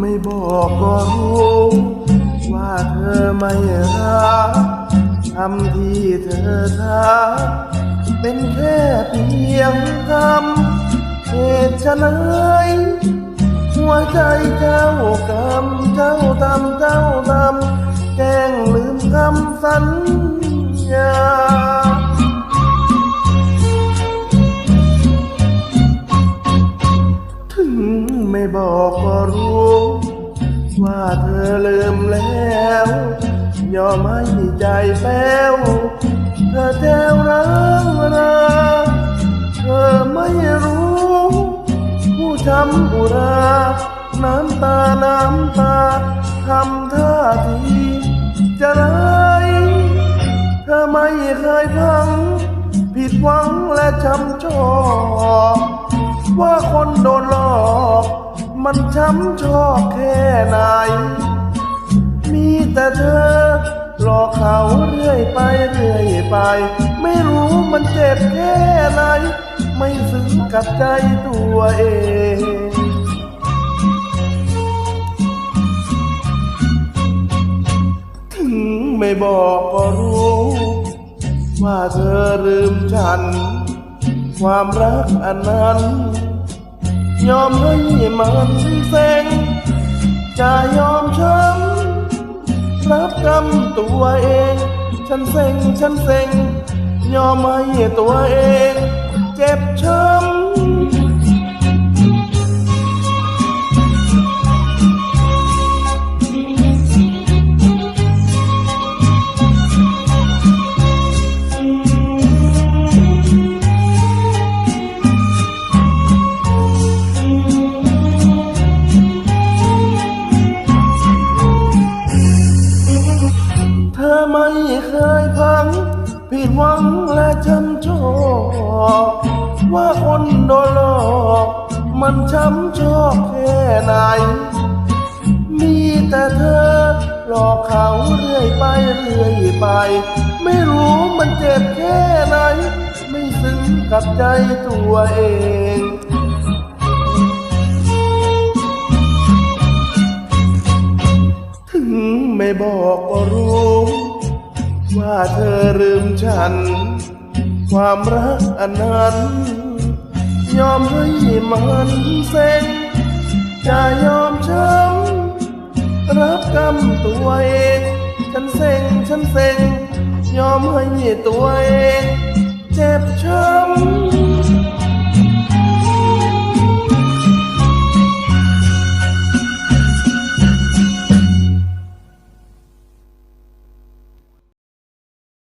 ไม่บอกก็รู้ว่าเธอไม่รักทำที่เธอทำเป็นแค่เพียงคำเหตุฉะนยหัวใจเจ้ากำเจ้าทำเจ้าทำแกล้งลืมคำสัญญาถึงไม่บอกก็รู้ ว่าเธอลืมแล้ว ยอมให้ใจแป้ว เธอแจ้วร้างราเธอไม่รู้ ผู้ช้ำอุรา น้ำตา น้ำตาทำท่าทีจะร้ายเธอไม่เคยพัง ผิดหวังและช้ำชอ ว่าคนโดนหลอก มันช้ำชอกแค่ไหน มีแต่เธอหลอกเขาเรื่อยไปเรื่อยไป ไม่รู้มันเจ็บแค่ไหน ไม่ซึ้งกับใจตัวเองถึงไม่บอกก็รู้ ว่าเธอลืมฉัน ความรักอันนั้น ยอมให้มันเซ็งจะยอมช้ำรับกรรมตัวเอง ฉันเซ็งฉันเซ็งยอมให้ตัวเอง เจ็บช้ ไม่เคยพัง ผิดหวังและช้ำชอว่าคนโดนหลอกมันช้ำชอกแค่ไหน มีแต่เธอหลอกเขาเรื่อยไปเรื่อยไป ไม่รู้มันเจ็บแค่ไหน ไม่ซึ้งกับใจตัวเองถึงไม่บอกก็รู้ เธอลืมฉัน ความรักอันนั้น ยอมให้มันเซ็งจะยอมช้ำรับกรรมตัวเอง ฉันเซ็งฉันเซ็ง ยอมให้ตัวเอง เจ็บช้ำ